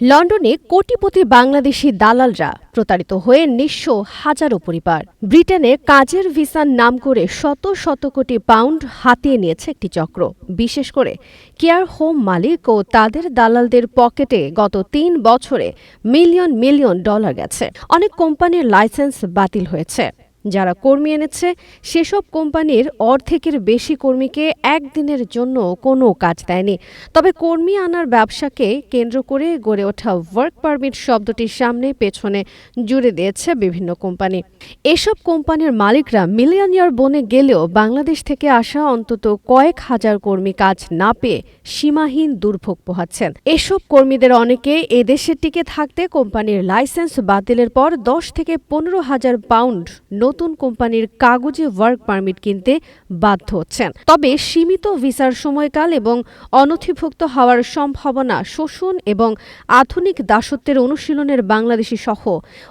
লন্ডনে কোটিপতি বাংলাদেশি দালালরা প্রতারিত হয়ে নিঃস্ব হাজারো পরিবার। ব্রিটেনে কাজের ভিসার নাম করে শত শত কোটি পাউন্ড হাতিয়ে নিয়েছে একটি চক্র। বিশেষ করে কেয়ার হোম মালিক ও তাদের দালালদের পকেটে গত তিন বছরে মিলিয়ন মিলিয়ন ডলার গেছে। অনেক কোম্পানির লাইসেন্স বাতিল হয়েছে। যারা কর্মী এনেছে, সেসব কোম্পানির অর্ধেকের বেশি কর্মীকে একদিনের জন্য কোনো কাজ দেয়নি। তবে কর্মী আনার ব্যবসাকে কেন্দ্র করে গড়ে ওঠা ওয়ার্ক পারমিট শব্দটির সামনে পেছনে জুড়ে দিয়েছে বিভিন্ন কোম্পানি। এসব কোম্পানির মালিকরা মিলিয়নিয়ার বনে গেলেও বাংলাদেশ থেকে আসা অন্তত কয়েক হাজার কর্মী কাজ না পেয়ে সীমাহীন দুর্ভোগ পোহাচ্ছেন। এসব কর্মীদের অনেকে এদেশে টিকে থাকতে কোম্পানির লাইসেন্স বাতিলের পর দশ থেকে পনেরো হাজার পাউন্ড নতুন কোম্পানির কাগজে ওয়ার্ক পারমিট কিনতে বাধ্য হচ্ছেন। তবে সীমিত ভিসার সময়কাল এবং অনথিভুক্ত হওয়ার সম্ভাবনা শোষণ এবং আধুনিক দাসত্বের অনুশীলনের বাংলাদেশি সহ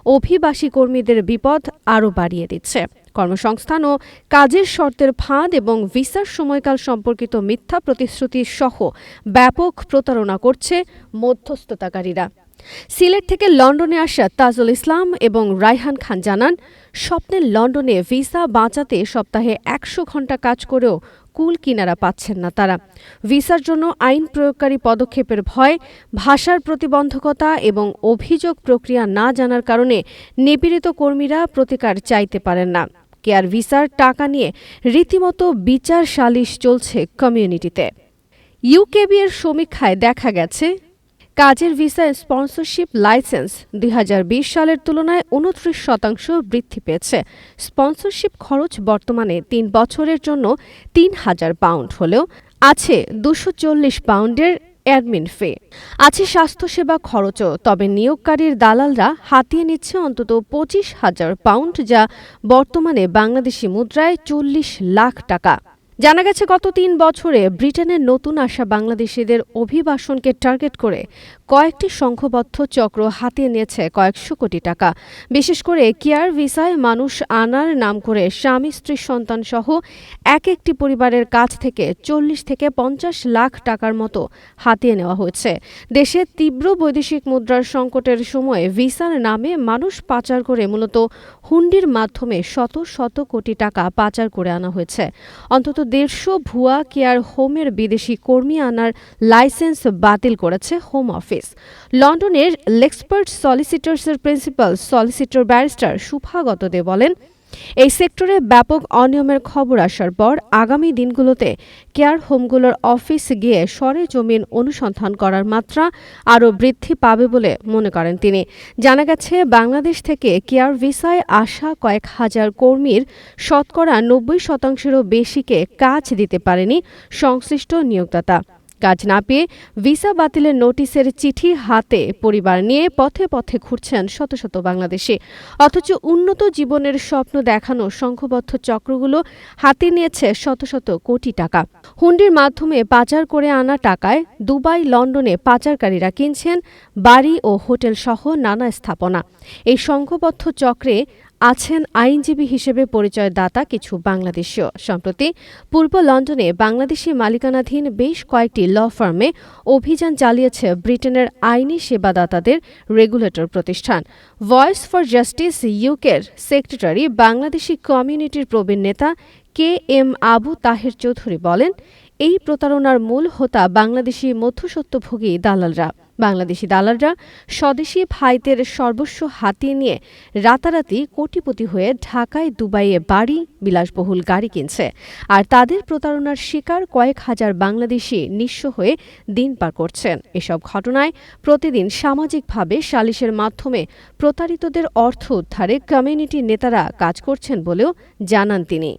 অভিবাসী কর্মীদের বিপদ আরও বাড়িয়ে দিচ্ছে। কর্মসংস্থান ও কাজের শর্তের ফাঁদ এবং ভিসার সময়কাল সম্পর্কিত মিথ্যা প্রতিশ্রুতি সহ ব্যাপক প্রতারণা করছে মধ্যস্থতাকারীরা। সিলেট থেকে লন্ডনে আসা তাজুল ইসলাম এবং রায়হান খান জানান, স্বপ্নের লন্ডনে ভিসা বাঁচাতে সপ্তাহে একশো ঘণ্টা কাজ করেও কুল কিনারা পাচ্ছেন না তারা। ভিসার জন্য আইন প্রয়োগকারী পদক্ষেপের ভয়, ভাষার প্রতিবন্ধকতা এবং অভিযোগ প্রক্রিয়া না জানার কারণে নিপীড়িত কর্মীরা প্রতিকার চাইতে পারেন না। কেয়ার ভিসার টাকা নিয়ে রীতিমতো বিচার সালিশ চলছে কমিউনিটিতে। ইউকেবি এর সমীক্ষায় দেখা গেছে কাজের ভিসা স্পন্সরশিপ লাইসেন্স দুই হাজার বিশ সালের তুলনায় উনত্রিশ শতাংশ বৃদ্ধি পেয়েছে। স্পন্সরশিপ খরচ বর্তমানে তিন বছরের জন্য তিন হাজার পাউন্ড হলেও আছে দুশো চল্লিশ পাউন্ডের অ্যাডমিন ফি আছে স্বাস্থ্যসেবা খরচও, তবে নিয়োগকারীর দালালরা হাতিয়ে নিচ্ছে অন্তত পঁচিশ হাজার পাউন্ড যা বর্তমানে বাংলাদেশি মুদ্রায় চল্লিশ লাখ টাকা। জানা গেছে গত তিন বছরে ব্রিটেনের নতুন আসা বাংলাদেশিদের অভিবাসনকে টার্গেট করে কয়েকটি সংঘবদ্ধ চক্র হাতিয়ে নিয়েছে কয়েকশো কোটি টাকা। বিশেষ করে কেয়ার ভিসায় মানুষ আনার নাম করে স্বামী, স্ত্রী, সন্তান সহ এক একটি পরিবারের কাছ থেকে চল্লিশ থেকে পঞ্চাশ লাখ টাকার মতো হাতিয়ে নেওয়া হয়েছে। দেশে তীব্র বৈদেশিক মুদ্রার সংকটের সময়ে ভিসার নামে মানুষ পাচার করে মূলত হুন্ডির মাধ্যমে শত শত কোটি টাকা পাচার করে আনা হয়েছে। অন্তত দেড়শো ভুয়া কেয়ার হোমের বিদেশি কর্মী আনার লাইসেন্স বাতিল করেছে হোম অফিস। লন্ডনের Lexpert সলিসিটার্সের principal solicitor barrister Subhagata Dey বলেন, এই সেক্টরে ব্যাপক অনিয়মের খবর আসার পর আগামী দিনগুলোতে কেয়ার হোমগুলোর অফিস গিয়ে সরে জমিন অনুসন্ধান করার মাত্রা আরও বৃদ্ধি পাবে বলে মনে করেন তিনি। জানা গেছে, বাংলাদেশ থেকে কেয়ার ভিসায় আসা কয়েক হাজার কর্মীর শতকরা নব্বই শতাংশেরও বেশিকে কাজ দিতে পারেনি সংশ্লিষ্ট নিয়োগদাতা। কাজ না পেয়ে ভিসা বাতিলের নোটিশের চিঠি হাতে পরিবার নিয়ে পথে পথে ঘুরছেন শত শত বাংলাদেশি। অথচ উন্নত জীবনের স্বপ্ন দেখানো সংঘবদ্ধ চক্রগুলো হাতে নিয়েছে শত শত কোটি টাকা। হুন্ডির মাধ্যমে পাচার করে আনা টাকায় দুবাই, লন্ডনে পাচারকারীরা কিনছেন বাড়ি ও হোটেল সহ নানা স্থাপনা। এই সংঘবদ্ধ চক্রে আছেন আইনজীবী হিসেবে পরিচয় দাতা কিছু বাংলাদেশীয়। সম্প্রতি পূর্ব লন্ডনে বাংলাদেশি মালিকানাধীন বেশ কয়েকটি ল ফার্মে অভিযান চালিয়েছে ব্রিটেনের আইনি সেবাদাতাদের রেগুলেটর প্রতিষ্ঠান। ভয়েস ফর জাস্টিস ইউকের সেক্রেটারি বাংলাদেশি কমিউনিটির প্রবীণ নেতা কে এম আবু তাহের চৌধুরী বলেন, এই প্রতারণার মূল হোতা বাংলাদেশি মধ্যসত্ত্বভোগী দালালরা। বাংলাদেশি দালালরা স্বদেশি ভাইদের সর্বস্ব হাতিয়ে নিয়ে রাতারাতি কোটিপতি হয়ে ঢাকায় দুবাইয়ে বাড়ি, বিলাসবহুল গাড়ি কিনছে। আর তাদের প্রতারণার শিকার কয়েক হাজার বাংলাদেশি নিঃস্ব হয়ে দিন পার করছেন। এসব ঘটনায় প্রতিদিন সামাজিকভাবে সালিশের মাধ্যমে প্রতারিতদের অর্থ উদ্ধারে কমিউনিটি নেতারা কাজ করছেন বলেও জানান তিনি।